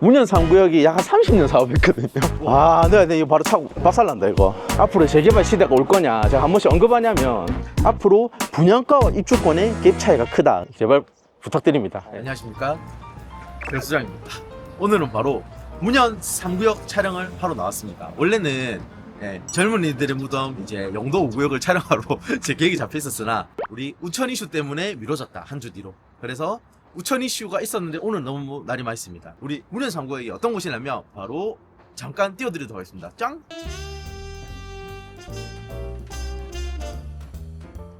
문현 3구역이 약 한 30년 사업했거든요. 아, 네, 네, 이거 바로 차고 박살난다, 이거. 앞으로 재개발 시대가 올 거냐, 제가 한 번씩 언급하냐면, 앞으로 분양가와 입주권의 갭 차이가 크다. 제발 부탁드립니다. 안녕하십니까 배수장입니다 오늘은 바로 문현 3구역 촬영을 하러 나왔습니다 원래는 예, 젊은이들의 무덤 이제 영도 5구역을 촬영하러 제 계획이 잡혀 있었으나 우리 우천 이슈 때문에 미뤄졌다 한 주 뒤로 그래서 우천 이슈가 있었는데 오늘 너무 날이 많습니다. 우리 문현 3구역이 어떤 곳이냐면 바로 잠깐 띄워드리도록 하겠습니다. 짱!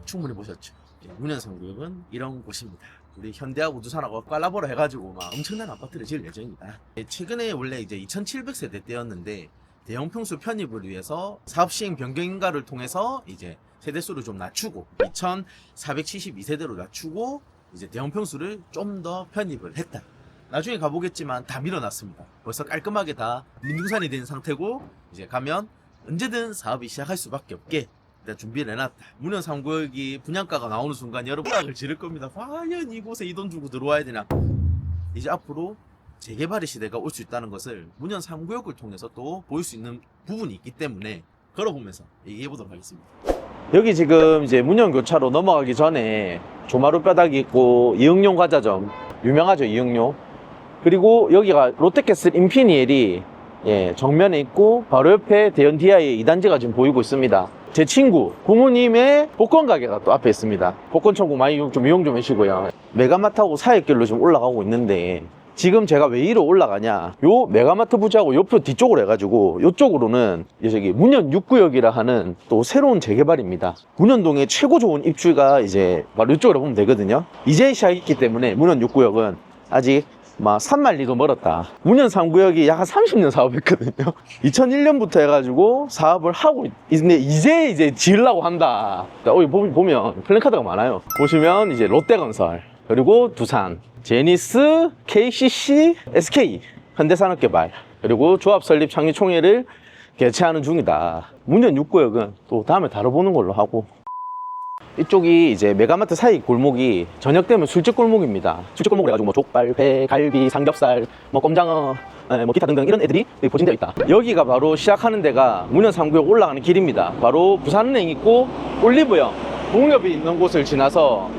충분히 보셨죠? 예, 문현 3구역은 이런 곳입니다. 우리 현대하고 두산하고 콜라보를 해가지고 막 엄청난 아파트를 지을 예정입니다. 예, 최근에 원래 이제 2,700세대 때였는데 대형 평수 편입을 위해서 사업 시행 변경 인가를 통해서 이제 세대 수를 좀 낮추고 2,472세대로 낮추고 이제 대형 평수를 좀 더 편입을 했다. 나중에 가보겠지만 다 밀어놨습니다. 벌써 깔끔하게 다 민둥산이 된 상태고 이제 가면 언제든 사업이 시작할 수밖에 없게 일단 준비를 해놨다. 문현 3구역이 분양가가 나오는 순간 여러분 악을 지를 겁니다. 과연 이곳에 이 돈 주고 들어와야 되나? 이제 앞으로 재개발의 시대가 올 수 있다는 것을 문현 3구역을 통해서 또 보일 수 있는 부분이 있기 때문에 걸어보면서 얘기해 보도록 하겠습니다. 여기 지금 이제 문현 교차로 넘어가기 전에 조마루 뼈다귀 있고 이응용 과자점. 유명하죠 이응용. 그리고 여기가 롯데캐슬 인피니엘이 예, 정면에 있고 바로 옆에 대연 디아의 2단지가 지금 보이고 있습니다. 제 친구 부모님의 복권 가게가 또 앞에 있습니다. 복권 천국 많이 좀 이용 좀 해주시고요. 메가마트하고 사이길로 지금 올라가고 있는데 지금 제가 왜 이로 올라가냐? 요 메가마트 부지하고 옆으로 뒤쪽으로 해가지고 요쪽으로는 이제 문현 6구역이라 하는 또 새로운 재개발입니다. 문현동의 최고 좋은 입주가 이제 바로 이쪽으로 보면 되거든요. 이제 시작했기 때문에 문현 6구역은 아직 막 산만리도 멀었다. 문현 3구역이 약 한 30년 사업했거든요. 2001년부터 해가지고 사업을 하고 있- 근데 이제 이제 지으려고 한다. 자, 여기 보- 보면 플랜카드가 많아요. 보시면 이제 롯데건설 그리고 두산 제니스, KCC, SK, 현대산업개발 그리고 조합 설립 창립 총회를 개최하는 중이다. 문현 6구역은 또 다음에 다뤄보는 걸로 하고 이쪽이 이제 메가마트 사이 골목이 저녁 되면 술집 골목입니다. 술집 골목 그래가지고 뭐 족발, 회, 갈비, 삼겹살, 뭐 꼼장어, 에, 뭐 기타 등등 이런 애들이 여기 포진되어 있다. 여기가 바로 시작하는 데가 문현 3구역 올라가는 길입니다. 바로 부산은행 있고 올리브영, 동엽이 있는 곳을 지나서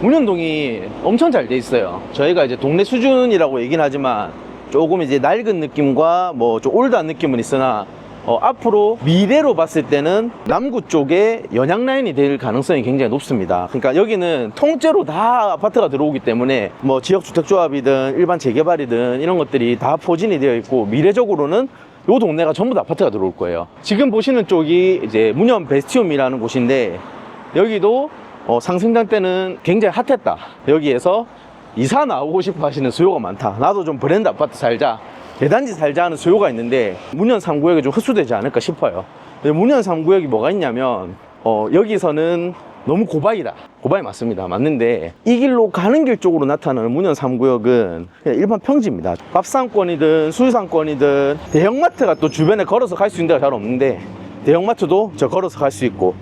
문현동이 엄청 잘 돼 있어요. 저희가 이제 동네 수준이라고 얘기는 하지만 조금 이제 낡은 느낌과 뭐 좀 올드한 느낌은 있으나 어, 앞으로 미래로 봤을 때는 남구 쪽에 연양 라인이 될 가능성이 굉장히 높습니다. 그러니까 여기는 통째로 다 아파트가 들어오기 때문에 뭐 지역 주택조합이든 일반 재개발이든 이런 것들이 다 포진이 되어 있고 미래적으로는 요 동네가 전부 다 아파트가 들어올 거예요. 지금 보시는 쪽이 이제 문현 베스티움이라는 곳인데 여기도 어, 상승장 때는 굉장히 핫했다. 여기에서 이사 나오고 싶어 하시는 수요가 많다. 나도 좀 브랜드 아파트 살자. 대단지 살자 하는 수요가 있는데 문현 3구역이 좀 흡수되지 않을까 싶어요. 문현 3구역이 뭐가 있냐면 어, 여기서는 너무 고바이다. 고바이 맞습니다. 맞는데 이 길로 가는 길 쪽으로 나타나는 문현 3구역은 그냥 일반 평지입니다. 밥상권이든 수유상권이든 대형마트가 또 주변에 걸어서 갈 수 있는 데가 잘 없는데 대형마트도 저 걸어서 갈 수 있고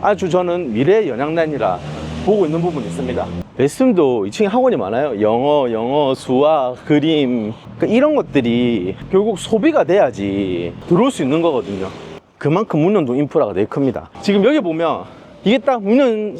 아주 저는 미래 연양단이라 보고 있는 부분이 있습니다. 레슨도 2층에 학원이 많아요. 영어, 영어, 수학, 그림. 그러니까 이런 것들이 결국 소비가 돼야지 들어올 수 있는 거거든요. 그만큼 문현동 인프라가 되게 큽니다. 지금 여기 보면 이게 딱 문현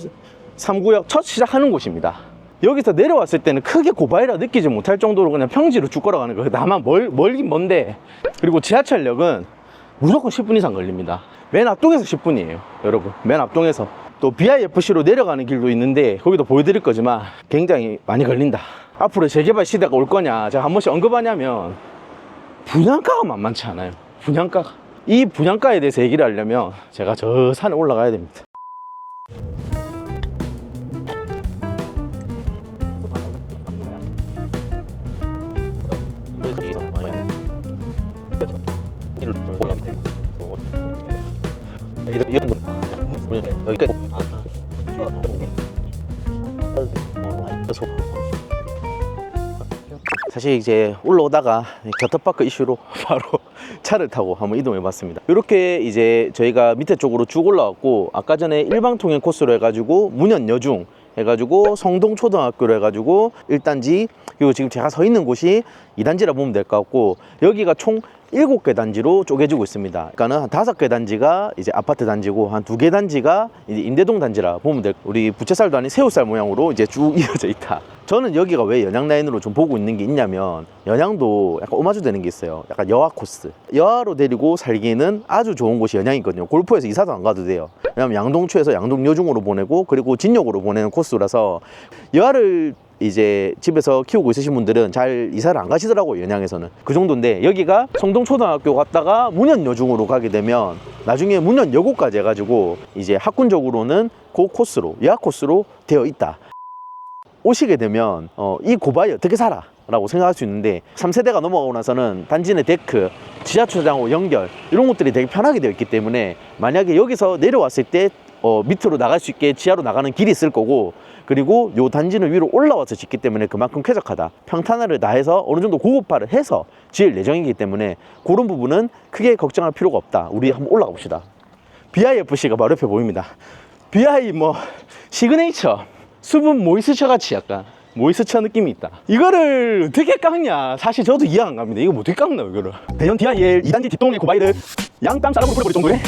3구역 첫 시작하는 곳입니다. 여기서 내려왔을 때는 크게 고바이라 느끼지 못할 정도로 그냥 평지로 쭉 걸어가는 거예요. 다만 멀, 멀긴 먼데. 그리고 지하철역은 무조건 10분 이상 걸립니다. 맨 앞동에서 10분이에요. 여러분. 맨 앞동에서. 또 BIFC로 내려가는 길도 있는데 거기도 보여드릴 거지만 굉장히 많이 걸린다. 앞으로 재개발 시대가 올 거냐 제가 한 번씩 언급하냐면 분양가가 만만치 않아요. 분양가가. 이 분양가에 대해서 얘기를 하려면 제가 저 산에 올라가야 됩니다. 사실 이제 올라오다가 겨터파크 이슈로 바로 차를 타고 한번 이동해 봤습니다. 이렇게 이제 저희가 밑에 쪽으로 쭉 올라왔고 아까 전에 일방통행 코스로 해가지고 문현 여중 해가지고 성동초등학교로 해가지고 1단지 그리고 지금 제가 서 있는 곳이 2단지라 보면 될 것 같고 여기가 총 7개 단지로 쪼개지고 있습니다. 그러니까는 한 5개 단지가 이제 아파트 단지고 한 2개 단지가 이제 임대동 단지라 보면 될 우리 부채살도 아닌 새우살 모양으로 이제 쭉 이어져 있다. 저는 여기가 왜 연양 라인으로 좀 보고 있는 게 있냐면 연양도 약간 오마주 되는 게 있어요. 약간 여하 코스. 여하로 데리고 살기에는 아주 좋은 곳이 연양이거든요. 골프에서 이사도 안 가도 돼요. 왜냐면 양동초에서 양동 여중으로 보내고 그리고 진역으로 보내는 코스라서 여하를 이제 집에서 키우고 있으신 분들은 잘 이사를 안 가시더라고요 연양에서는 그 정도인데 여기가 성동초등학교 갔다가 문현여중으로 가게 되면 나중에 문현여고까지 해가지고 이제 학군적으로는 그 코스로 예약 코스로 되어 있다 오시게 되면 어, 이 고바이 어떻게 살아? 라고 생각할 수 있는데 3세대가 넘어가고 나서는 단지 내 데크, 지하철장하고 연결 이런 것들이 되게 편하게 되어 있기 때문에 만약에 여기서 내려왔을 때 어, 밑으로 나갈 수 있게 지하로 나가는 길이 있을 거고 그리고 요 단지는 위로 올라와서 짓기 때문에 그만큼 쾌적하다. 평탄화를 다해서 어느 정도 고급화를 해서 지을 예정이기 때문에 그런 부분은 크게 걱정할 필요가 없다. 우리 한번 올라가 봅시다. BIFC가 바로 옆에 보입니다. BI 뭐 시그네이처 수분 모이스처 같이 약간 모이스처 느낌이 있다. 이거를 어떻게 깎냐? 사실 저도 이해 안 갑니다. 이거 뭐 어떻게 깎나 이거를? 대전 DIL 2단지 뒷동네 고바이를 양땅 쌀라고 뿌려버릴 정도의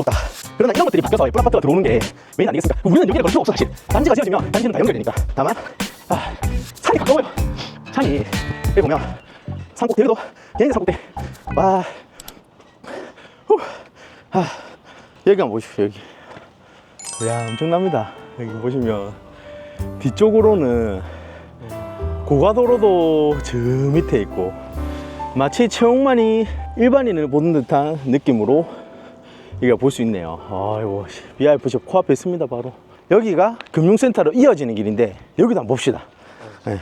없다. 그러나 이런 것들이 바뀌어서 플라파트가 들어오는 게 메인 아니겠습니까? 우리는 여기에 걸 필요 없어 사실. 단지가 지어지면 단지는 다 연결되니까. 다만 아, 산이 가까워요. 산이 여기 보면 산꼭대 여기도 개인 산꼭대. 와, 후, 아, 여기 한번 보십시오 여기. 이야 엄청납니다. 여기 보시면 뒤쪽으로는 고가도로도 저 밑에 있고 마치 체육만이 일반인을 보는 듯한 느낌으로 이거 볼 수 있네요. 아이고 BRFC 코앞에 있습니다 바로. 여기가 금융센터로 이어지는 길인데 여기도 한번 봅시다. 네.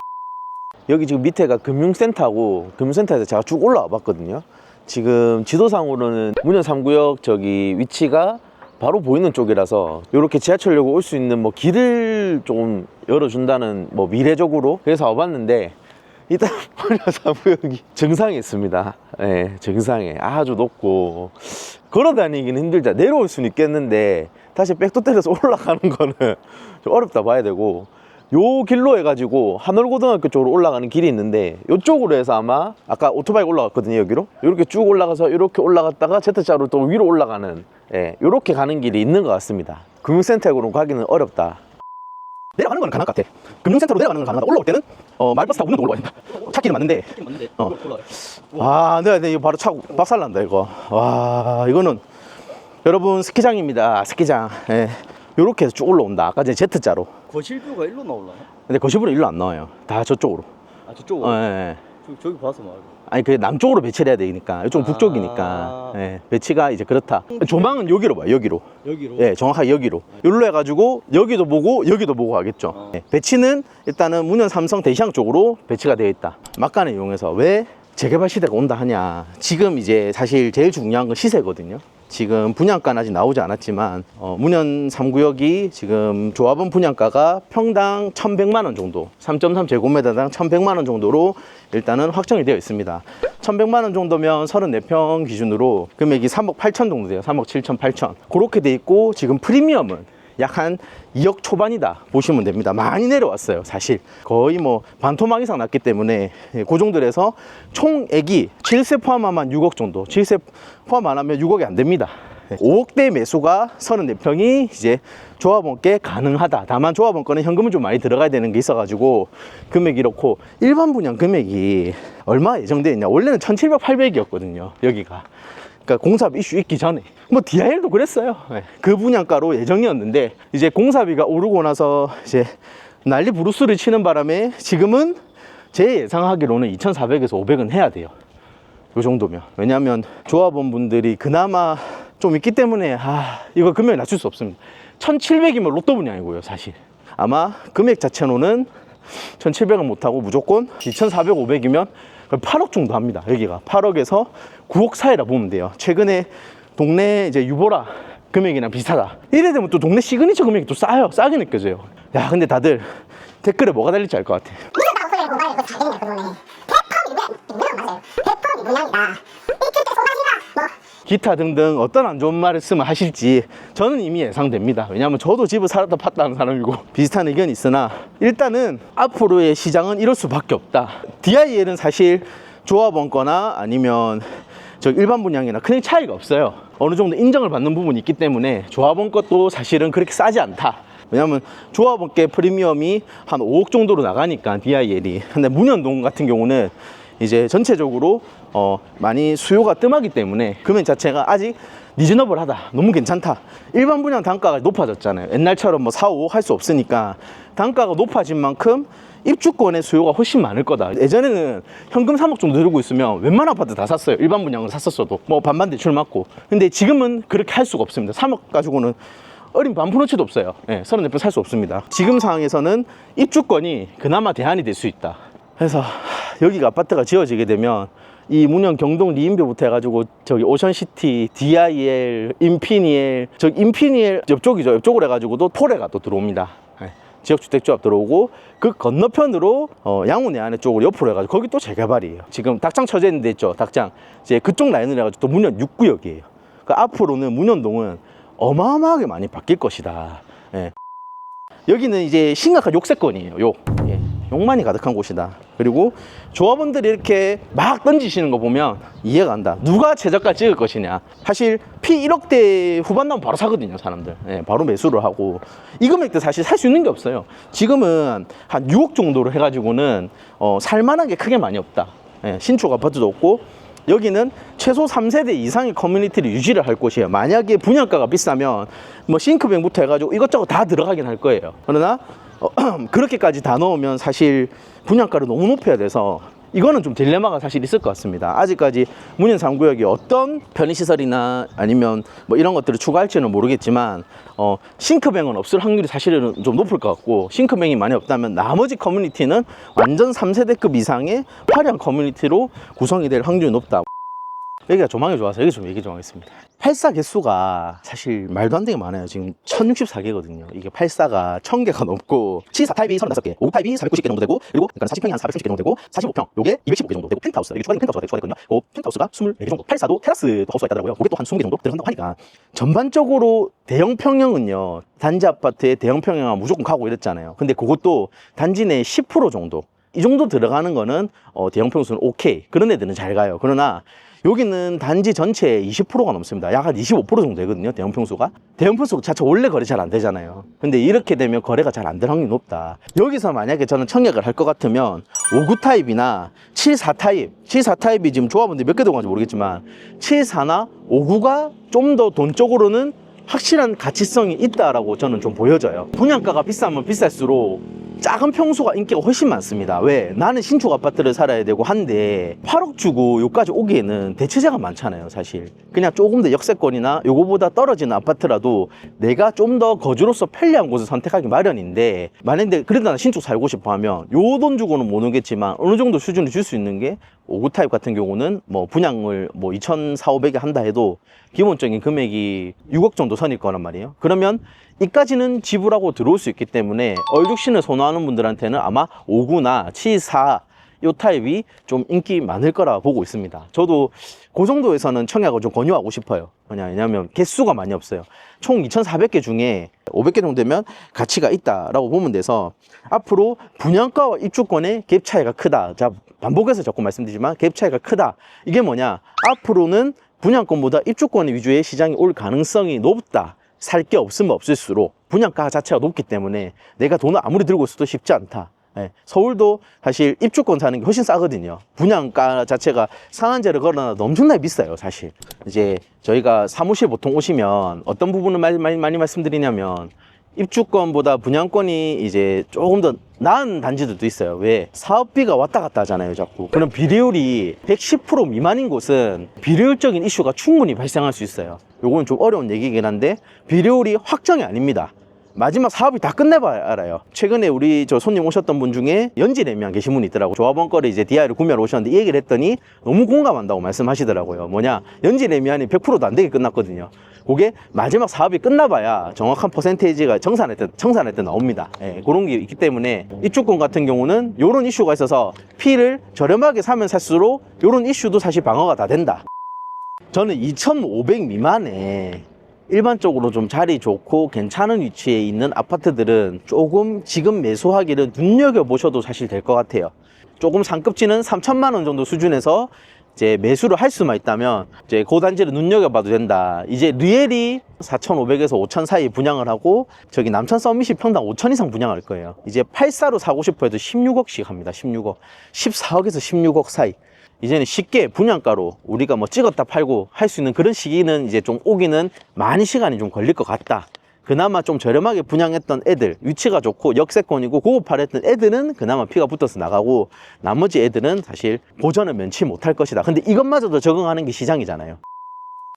여기 지금 밑에가 금융센터고 금융센터에서 제가 쭉 올라와 봤거든요. 지금 지도상으로는 문현 3구역 저기 위치가 바로 보이는 쪽이라서 이렇게 지하철역으로 올 수 있는 뭐 길을 좀 열어준다는 뭐 미래적으로 그래서 와봤는데 일단 3구역이 정상에 있습니다. 예, 정상에 아주 높고 걸어 다니기는 힘들다. 내려올 수는 있겠는데 다시 백도 때려서 올라가는 거는 좀 어렵다 봐야 되고 요 길로 해가지고 한월고등학교 쪽으로 올라가는 길이 있는데 요쪽으로 해서 아마 아까 오토바이 올라갔거든요 여기로 이렇게 쭉 올라가서 이렇게 올라갔다가 Z자로 또 위로 올라가는 예 요렇게 가는 길이 있는 것 같습니다 금융센터로 가기는 어렵다 내려가는 건 가능할 것 같아 금융센터로 내려가는 건 가능하다 올라올 때는 어 말버스 타고 운동도 올라와야 된다 찾기는 맞는데 맞는데 어. 와, 네, 네, 이거 바로 차고 박살 난다 이거. 와, 이거는 여러분 스키장입니다. 스키장. 예. 요렇게 해서 쭉 올라온다. 아까 전에 Z자로. 거실뷰가 일로 나올라나? 근데 거시부로 일로 안 나와요. 다 저쪽으로. 아 저쪽 어, 예, 예. 저기, 저기 봐서 말고 아니 그 남쪽으로 배치를 해야 되니까 이쪽 은 아. 북쪽이니까 예, 배치가 이제 그렇다. 조망은 여기로 봐요. 여기로. 여기로 예, 정확하게 여기로. 여기로 해가지고 여기도 보고 여기도 보고 하겠죠. 어. 예, 배치는 일단은 문현 삼성 대시양 쪽으로 배치가 되어 있다. 막간을 이용해서 왜 재개발 시대가 온다 하냐. 지금 이제 사실 제일 중요한 건 시세거든요. 지금 분양가는 아직 나오지 않았지만 어, 문현 3구역이 지금 조합원 분양가가 평당 1,100만 원 정도, 3.3 제곱미터당 1,100만 원 정도로 일단은 확정이 되어 있습니다. 1,100만 원 정도면 34평 기준으로 금액이 3억 8천 정도 돼요. 3억 7천 8천. 그렇게 돼 있고 지금 프리미엄은 약 한 2억 초반이다 보시면 됩니다. 많이 내려왔어요, 사실. 거의 뭐 반토막 이상 났기 때문에 예, 그 총액이 7세 포함하면 6억 정도, 7세 포함 안 하면 6억이 안 됩니다. 5억대 매수가 34평이 이제 조합원께 가능하다. 다만 조합원 거는 현금은 좀 많이 들어가야 되는 게 있어가지고 금액이 이렇고 일반 분양 금액이 얼마 예정되어 있냐. 원래는 1700, 800이었거든요. 여기가. 그러니까 공사비 이슈 있기 전에. 뭐 DIL도 그랬어요. 예, 그 분양가로 예정이었는데 이제 공사비가 오르고 나서 이제 난리 부르스를 치는 바람에 지금은 제 예상하기로는 2,400에서 500은 해야 돼요. 요 정도면. 왜냐하면 조합원 분들이 그나마 좀 있기 때문에 아 이거 금액 낮출 수 없습니다. 1700이면 로또 분양이고요 사실. 아마 금액 자체로는 1700은 못하고 무조건 2400, 500이면 8억 정도 합니다 여기가 8억에서 9억 사이라 보면 돼요 최근에 동네 이제 유보라 금액이랑 비슷하다 이래 되면 또 동네 시그니처 금액이 또 싸요 싸게 느껴져요 야 근데 다들 댓글에 뭐가 달릴지 알 것 같아 무슨 방송에 고발을 그거 잘 되냐 그거네 대펌이 왜 유명 맞아요 대펌이 뭐 기타 등등 어떤 안 좋은 말씀을 하실지 저는 이미 예상됩니다. 왜냐하면 저도 집을 살았다 팠다 하는 사람이고 비슷한 의견이 있으나 일단은 앞으로의 시장은 이럴 수밖에 없다. DIL은 사실 조합원 거나 아니면 저 일반 분양이나 큰 차이가 없어요. 어느 정도 인정을 받는 부분이 있기 때문에 조합원 것도 사실은 그렇게 싸지 않다. 왜냐면 조합원께 프리미엄이 한 5억 정도로 나가니까 DIL이. 근데 문현동 같은 경우는 이제 전체적으로 어 많이 수요가 뜸하기 때문에 금액 자체가 아직 리즈너블하다. 너무 괜찮다. 일반 분양 단가가 높아졌잖아요. 옛날처럼 뭐 4, 5억 할수 없으니까 단가가 높아진 만큼 입주권의 수요가 훨씬 많을 거다. 예전에는 현금 3억 정도 들고 있으면 웬만한 아파트 다 샀어요. 일반 분양을 샀었어도. 뭐 반반 대출 맞고. 근데 지금은 그렇게 할 수가 없습니다. 3억 가지고는 어린 반푼어치도 없어요. 예, 34평 살수 없습니다. 지금 상황에서는 입주권이 그나마 대안이 될 수 있다. 그래서 하, 여기가 아파트가 지어지게 되면 이 문현 경동 리인뷰부터 해가지고 저기 오션시티, DIL, 인피니엘, 저기 인피니엘 옆쪽이죠. 옆쪽으로 해가지고도 토레가 또 들어옵니다. 예, 지역주택조합 들어오고 그 건너편으로 어, 양호 내안의 쪽으로 옆으로 해가지고 거기 또 재개발이에요. 지금 닭장 쳐져 있는 데 있죠. 닭장. 이제 그쪽 라인을 해가지고 또 문현 6구역이에요. 그 앞으로는 문현동은 어마어마하게 많이 바뀔 것이다. 예. 여기는 이제 심각한 욕세권이에요. 욕. 예. 욕만이 가득한 곳이다. 그리고 조합원들이 이렇게 막 던지시는 거 보면 이해가 간다. 누가 최저가 찍을 것이냐. 사실 피 1억대 후반 나면 바로 사거든요, 사람들. 예, 바로 매수를 하고. 이 금액대 사실 살 수 있는 게 없어요. 지금은 한 6억 정도로 해가지고는 어, 살만한 게 크게 많이 없다. 예, 신축 아파트도 없고 여기는 최소 3세대 이상의 커뮤니티를 유지를 할 곳이에요. 만약에 분양가가 비싸면 뭐 싱크뱅부터 해가지고 이것저것 다 들어가긴 할 거예요. 그러나 어, 그렇게까지 다 넣으면 사실 분양가를 너무 높여야 돼서 이거는 좀 딜레마가 사실 있을 것 같습니다. 아직까지 문현 3구역이 어떤 편의시설이나 아니면 뭐 이런 것들을 추가할지는 모르겠지만 어, 싱크뱅은 없을 확률이 사실은 좀 높을 것 같고 싱크뱅이 많이 없다면 나머지 커뮤니티는 완전 3세대급 이상의 화려한 커뮤니티로 구성이 될 확률이 높다. 여기가 조망이 좋아서 여기 좀 얘기 좀 하겠습니다. 84 개수가 사실 말도 안 되게 많아요. 지금 1064개거든요. 이게 84가 1000개가 넘고 74 타입이 35개, 5 타입이 490개 정도 되고 그리고 그러니까 40평이 한 430개 정도 되고 45평 요게 215개 정도 되고 펜트하우스 이게 추가된 펜트하우스가 추가됐거든요. 그 펜트하우스가 24개 정도. 84도 테라스 하우스가 있다더라고요. 그게 또 한 20개 정도 들어간다고 하니까 전반적으로 대형 평형은요. 단지 아파트에 대형 평형은 무조건 가고 이랬잖아요. 근데 그것도 단지 내 10% 정도 이 정도 들어가는 거는 어, 대형 평수는 오케이. 그런 애들은 잘 가요. 그러나 여기는 단지 전체의 20%가 넘습니다. 약 한 25% 정도 되거든요. 대형 평수가. 대형 평수 자체 원래 거래 잘 안 되잖아요. 근데 이렇게 되면 거래가 잘 안 될 확률이 높다. 여기서 만약에 저는 청약을 할 것 같으면 59 타입이나 74 타입, 74 타입이 지금 조합원들이 몇 개 들어가는지 모르겠지만 74나 59가 좀 더 돈 쪽으로는 확실한 가치성이 있다라고 저는 좀 보여져요. 분양가가 비싸면 비쌀수록 작은 평수가 인기가 훨씬 많습니다. 왜? 나는 신축 아파트를 살아야 되고 한데 8억 주고 여기까지 오기에는 대체자가 많잖아요, 사실. 그냥 조금 더 역세권이나 요거보다 떨어지는 아파트라도 내가 좀 더 거주로서 편리한 곳을 선택하기 마련인데 만약에 그래도 나 신축 살고 싶어 하면 요 돈 주고는 못 오겠지만 어느 정도 수준을 줄 수 있는 게 5구 타입 같은 경우는 뭐 분양을 뭐 2,400, 500에 한다 해도 기본적인 금액이 6억 정도 선일 거란 말이에요. 그러면 이까지는 지불하고 들어올 수 있기 때문에 얼죽신을 선호하는 분들한테는 아마 5구나 7, 4, 요 타입이 좀 인기 많을 거라 보고 있습니다. 저도 그 정도에서는 청약을 좀 권유하고 싶어요. 왜냐, 왜냐면 개수가 많이 없어요. 총 2,400개 중에 500개 정도 되면 가치가 있다라고 보면 돼서 앞으로 분양가와 입주권의 갭 차이가 크다. 자, 반복해서 자꾸 말씀드리지만 갭 차이가 크다. 이게 뭐냐? 앞으로는 분양권보다 입주권 위주의 시장이 올 가능성이 높다. 살 게 없으면 없을수록 분양가 자체가 높기 때문에 내가 돈을 아무리 들고 있어도 쉽지 않다. 예, 서울도 사실 입주권 사는 게 훨씬 싸거든요. 분양가 자체가 상한제를 걸어놔도 엄청나게 비싸요, 사실. 이제 저희가 사무실 보통 오시면 어떤 부분을 많이, 많이, 많이 말씀드리냐면 입주권보다 분양권이 이제 조금 더 나은 단지들도 있어요. 왜? 사업비가 왔다 갔다 하잖아요, 자꾸. 그럼 비례율이 110% 미만인 곳은 비례율적인 이슈가 충분히 발생할 수 있어요. 요거는 좀 어려운 얘기긴 한데 비례율이 확정이 아닙니다. 마지막 사업이 다 끝내봐야 알아요. 최근에 우리 저 손님 오셨던 분 중에 연지레미안 계신 분이 있더라고. 조합원 거를 이제 DI를 구매하러 오셨는데 이 얘기를 했더니 너무 공감한다고 말씀하시더라고요. 뭐냐? 연지레미안이 100%도 안 되게 끝났거든요. 그게 마지막 사업이 끝나봐야 정확한 퍼센테이지가 정산할 때, 정산할 때 나옵니다. 예, 그런 게 있기 때문에 입주권 같은 경우는 이런 이슈가 있어서 피를 저렴하게 사면 살수록 이런 이슈도 사실 방어가 다 된다. 저는 2,500 미만에 일반적으로 좀 자리 좋고 괜찮은 위치에 있는 아파트들은 조금 지금 매수하기를 눈여겨보셔도 사실 될 것 같아요. 조금 상급지는 3천만 원 정도 수준에서 이제 매수를 할 수만 있다면 이제 고단지를 눈여겨봐도 된다. 이제 리엘이 4,500에서 5,000 사이 분양을 하고 저기 남천 서밋이 평당 5,000 이상 분양할 거예요. 이제 84로 사고 싶어 해도 16억씩 합니다. 16억. 14억에서 16억 사이. 이제는 쉽게 분양가로 우리가 뭐 찍었다 팔고 할 수 있는 그런 시기는 이제 좀 오기는 많은 시간이 좀 걸릴 것 같다. 그나마 좀 저렴하게 분양했던 애들, 위치가 좋고 역세권이고 고급팔했던 애들은 그나마 피가 붙어서 나가고 나머지 애들은 사실 보전을 면치 못할 것이다. 근데 이것마저도 적응하는 게 시장이잖아요.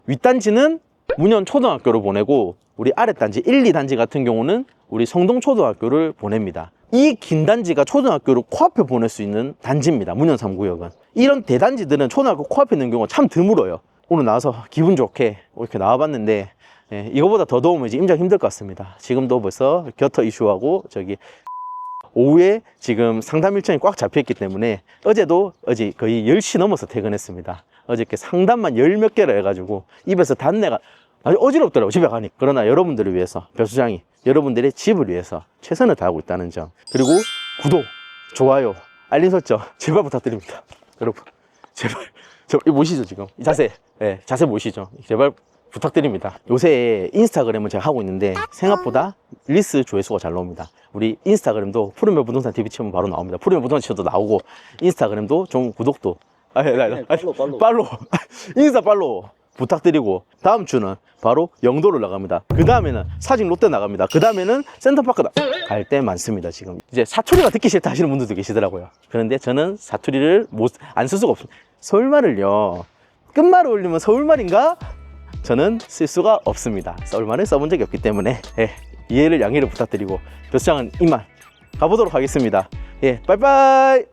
윗단지는 문현 초등학교로 보내고 우리 아랫단지 1, 2단지 같은 경우는 우리 성동초등학교를 보냅니다. 이 긴 단지가 초등학교를 코앞에 보낼 수 있는 단지입니다. 문현 3구역은. 이런 대단지들은 초등학교 코앞에 있는 경우가 참 드물어요. 오늘 나와서 기분 좋게 이렇게 나와봤는데 예, 이거보다 더 더우면 이제 임장 힘들 것 같습니다. 지금도 벌써 겨터 이슈하고 저기 오후에 지금 상담 일정이 꽉 잡혀있기 때문에 어제도 어제 거의 10시 넘어서 퇴근했습니다. 어저께 상담만 열 몇 개를 해가지고 입에서 단내가 아주 어지럽더라고요. 집에 가니. 그러나 여러분들을 위해서 배수장이 여러분들의 집을 위해서 최선을 다하고 있다는 점. 그리고 구독, 좋아요, 알림 설정 제발 부탁드립니다. 여러분 제발 저 이거 보시죠 지금 이 자세 예, 자세 보시죠 제발 부탁드립니다 요새 인스타그램을 제가 하고 있는데 생각보다 릴스 조회수가 잘 나옵니다 우리 인스타그램도 푸르메 부동산 TV 치면 바로 나옵니다 푸르메 부동산 치도 나오고 인스타그램도 좀 구독도 아, 아, 아, 아, 팔로우, 팔로우. 팔로우 인스타 팔로우 부탁드리고 다음 주는 바로 영도를 나갑니다. 그 다음에는 사진 롯데 나갑니다. 그 다음에는 센터파크 갈 때 많습니다 지금. 이제 사투리가 듣기 싫다 하시는 분들도 계시더라고요. 그런데 저는 사투리를 못 안 쓸 수가 없습니다. 서울말을요. 끝말을 올리면 서울말인가? 저는 쓸 수가 없습니다. 서울말을 써본 적이 없기 때문에 예, 이해를 양해를 부탁드리고 교수장은 이만 가보도록 하겠습니다. 예 빠이빠이